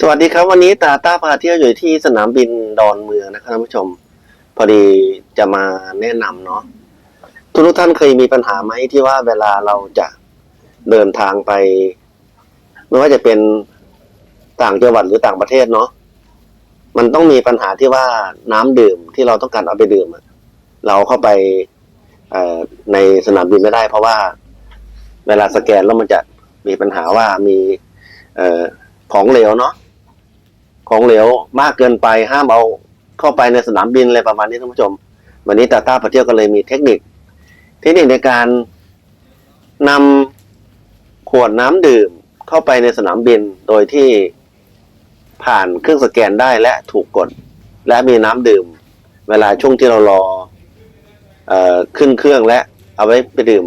สวัสดีครับวันนี้ตาต้าพาเที่ยวอยู่ที่สนามบินดอนเมืองนะครับท่านผู้ชม พอดีจะมาแนะนำเนาะทุกทุกท่านเคยมีปัญหาไหมที่ว่าเวลาเราจะเดินทางไป ไม่ว่าจะเป็นต่างจังหวัดหรือต่างประเทศเนาะมันต้องมีปัญหาที่ว่าน้ำดื่มที่เราต้องการเอาไปดื่มเราเข้าไปในสนามบินไม่ได้ เพราะว่า เวลาสแกนแล้วมันจะมีปัญหาว่ามีของเหลวเนาะ ของเหลวมากเกินไปห้ามเอาเข้าไปในสนามบินอะไรประมาณนี้ท่านผู้ชม วันนี้ตาต้าพาเที่ยวก็เลยมีเทคนิค เทคนิคในการนำขวดน้ำดื่มเข้าไปในสนามบินโดยที่ผ่านเครื่องสแกนได้และถูกกด และมีน้ำดื่ม เวลาช่วงที่เรารอเอ่อขึ้นเครื่องและเอาไว้ไปดื่ม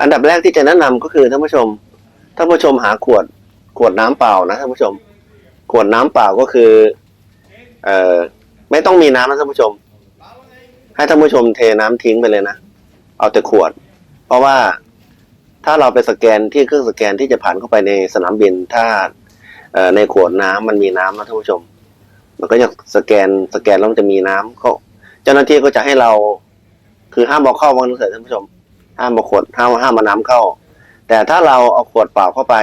อันดับแรกที่จะแนะนำก็คือท่านผู้ชมท่านผู้ชมหาขวดขวดน้ำเปล่านะท่านผู้ชม วดน้ำเปล่าก็คือ เอ่อ ไม่ต้องมีน้ำนะท่านผู้ชม ให้ท่านผู้ชมเทน้ำทิ้งไปเลยนะ เอาแต่ขวด เพราะว่าถ้าเราไปสแกนที่เครื่องสแกนที่จะผ่านเข้าไปในสนามบินถ้าในขวดน้ำมันมีน้ำนะท่านผู้ชม มันก็จะสแกนสแกนแล้วมันจะมีน้ำเขาเจ้าหน้าที่ก็จะให้เรา คือห้ามเอาเข้าวังเถิดท่านผู้ชม ห้ามเอาขวดห้ามห้ามมาน้ำเข้า แต่ถ้าเราเอาขวดเปล่าเข้าไป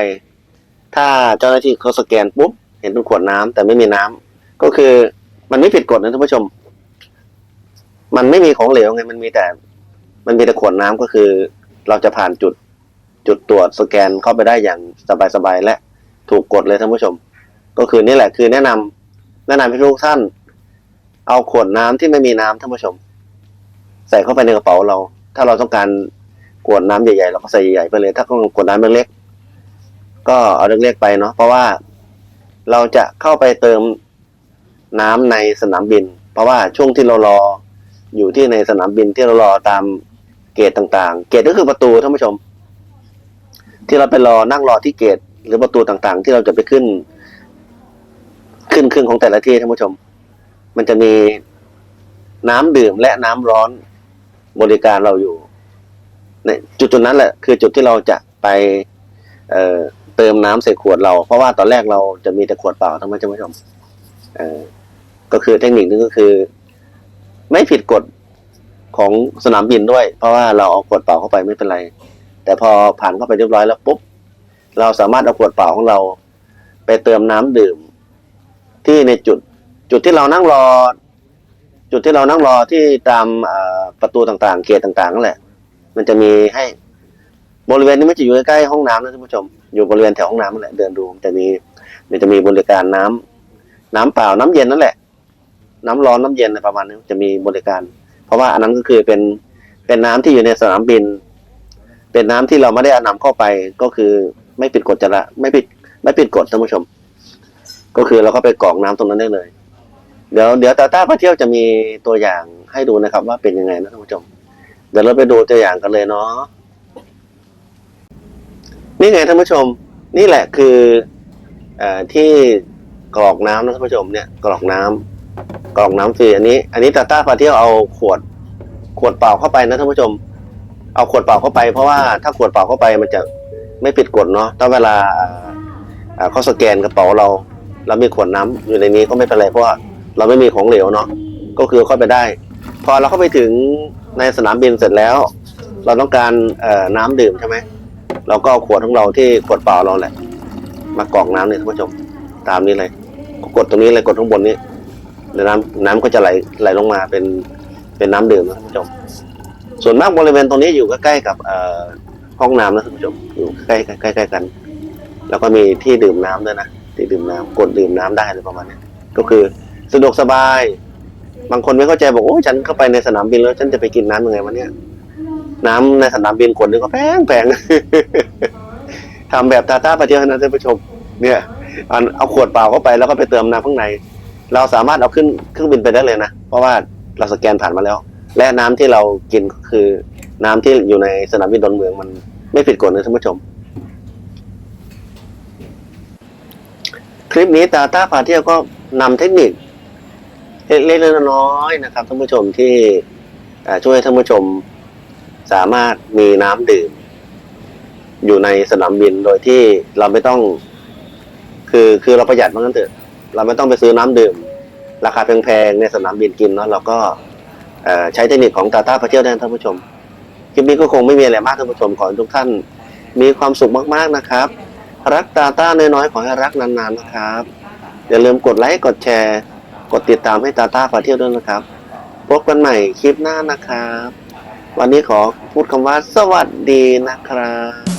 ถ้าเจ้าหน้าที่เขาสแกนปุ๊บ เห็นเป็นขวดน้ำแต่ไม่มีน้ำก็คือมันไม่ผิดกฎนะท่านผู้ชม มันไม่มีของเหลวไงมันมีแต่ มันมีแต่ขวดน้ำก็คือ เราจะผ่านจุดจุดตรวจสแกนเข้าไปได้อย่างสบายๆและถูกกฎเลยท่านผู้ชม ก็คือนี่แหละคือแนะนำแนะนำให้ทุกท่าน เอาขวดน้ำที่ไม่มีน้ำท่านผู้ชม ใส่เข้าไปในกระเป๋าเรา ถ้าเราต้องการขวดน้ำใหญ่ๆเราก็ใส่ใหญ่ไปเลย ถ้าต้องขวดน้ำเล็กๆก็เอาเล็กๆไปเนาะเพราะว่า เราจะเข้าไปเติมน้ำในสนามบิน เพราะว่าช่วงที่เรารออยู่ที่ในสนามบินที่เรารอตามเกตต่างๆ เกตก็คือประตูท่านผู้ชม ที่เราไปรอนั่งรอที่เกตหรือประตูต่างๆ ที่เราจะไปขึ้น ขึ้นเครื่องของแต่ละที่ท่านผู้ชม มันจะมีน้ำดื่มและน้ำร้อนบริการเราอยู่ในจุดจุดๆนั้นแหละคือจุดที่เราจะไป เอ่อ เติมน้ำใส่ขวดเรา เพราะว่าตอนแรกเราจะมีแต่ขวดเปล่าท่านผู้ชมเอ่อก็คือเทคนิคนึงก็คือ ไม่ผิดกฎของสนามบินด้วย เพราะว่าเราเอาขวดเปล่าเข้าไปไม่เป็นไร แต่พอผ่านเข้าไปเรียบร้อยแล้วปุ๊บเราสามารถเอาขวดเปล่าของเรา ไปเติมน้ำดื่ม ที่ในจุด จุดที่เรานั่งรอ จุดที่เรานั่งรอที่ตามประตูต่างๆ เกตต่างๆนั่นแหละ มันจะมีให้ บริเวณนี้มันจะอยู่ใกล้ๆห้องน้ำนะท่านผู้ชม อยู่บริเวณแถวห้องน้ำนั่นแหละเดินดูจะมีมันจะมีบริการน้ำน้ำเปล่าน้ำเย็นนั่นแหละ น้ำร้อนน้ำเย็นอะไรประมาณนี้จะมีบริการ เพราะว่าอันนั้นก็คือเป็นเป็นน้ำที่อยู่ในสนามบิน เป็นน้ำที่เราไม่ได้อานำเข้าไปก็คือไม่ผิดกฎจราไม่ผิดไม่ผิดกฎท่านผู้ชม ก็คือเราก็ไปกรอกน้ำตรงนั้นได้เลย เดี๋ยวเดี๋ยวตาต้าพาเที่ยวจะมีตัวอย่างให้ดูนะครับ ว่าเป็นยังไงนะท่านผู้ชม เดี๋ยวเราไปดูตัวอย่างกันเลยเนาะ นี่ไงท่านผู้ชม นี่แหละคืออที่กรอกน้ำนะท่านผู้ชมเนี่ยกรอกน้ำกรอกน้ำฟรีอันนี้ อันนี้ตาต้าพาเที่ยวเอาขวด ขวดเปล่าเข้าไปนะท่านผู้ชม เอาขวดเปล่าเข้าไปเพราะว่าถ้าขวดเปล่าเข้าไปมันจะไม่ผิดกฎเนาะถ้าเวลาเขาสแกนกระเป๋าเราแล้วมีขวดน้ำอยู่ในนี้ก็ไม่เป็นไรเพราะว่าเราไม่มีของเหลวเนาะก็คือเข้าไปได้ พอเราเข้าไปถึงในสนามบินเสร็จแล้ว เราต้องการน้ำดื่มใช่ไหม เราก็เอาขวดของเราที่ขวดเปล่าเราแหละ มากรอกน้ำเนี่ยท่านผู้ชม ตามนี้เลยกดตรงนี้เลยกดข้างบนนี้เดี๋ยวน้ำน้ำก็จะไหลไหลลงมาเป็นเป็นน้ำดื่มนะท่านผู้ชม ส่วนมากบริเวณตรงนี้อยู่ใกล้ๆกับเอ่อห้องน้ำนะท่านผู้ชมอยู่ใกล้ใกล้ใกล้ๆกัน แล้วก็มีที่ดื่มน้ำด้วยนะที่ดื่มน้ำกดดื่มน้ำได้เลยประมาณนี้ก็คือสะดวกสบาย บางคนไม่เข้าใจบอกโอ้ยฉันเข้าไปในสนามบินแล้วฉันจะไปกินน้ำยังไงวะเนี่ยน้ำในสนามบินขวดนึงก็แพงแพง ทำแบบตาต้าปาเที่ยวนะท่านผู้ชม เนี่ยเอาเอาขวดเปล่าเข้าไปแล้วก็ไปเติมน้ำข้างใน เราสามารถเอาขึ้นเครื่องบินไปได้เลยนะ เพราะว่าเราสแกนผ่านมาแล้ว และน้ำที่เรากินก็คือน้ำที่อยู่ในสนามบินดอนเมืองมันไม่ผิดกฎนะท่านผู้ชม คลิปนี้ตาตาพาเที่ยวก็นำเทคนิคเล็กๆน้อยๆนะครับท่านผู้ชมที่ช่วยท่านผู้ชม สามารถมีน้ำดื่ม อยู่ในสนามบินโดยที่เราไม่ต้อง คือคือเราประหยัดมันกันเถอะเราไม่ต้องไปซื้อน้ำดื่ม ราคาแพงๆในสนามบินกินเนาะเราก็ใช้เทคนิคของตาต้าพาเที่ยวได้ท่านผู้ชมคลิปนี้ก็คงไม่มีอะไรมากท่านผู้ชมขอทุกท่าน มีความสุขมากๆนะครับ รักตาต้าน้อยๆขอให้รักนานๆนะครับ อย่าลืมกดไลค์กดแชร์ กดติดตามให้ตาต้าพาเที่ยวด้วยนะครับพบกันใหม่คลิปหน้านะครับ วันนี้ขอพูดคำว่าสวัสดีนะครับ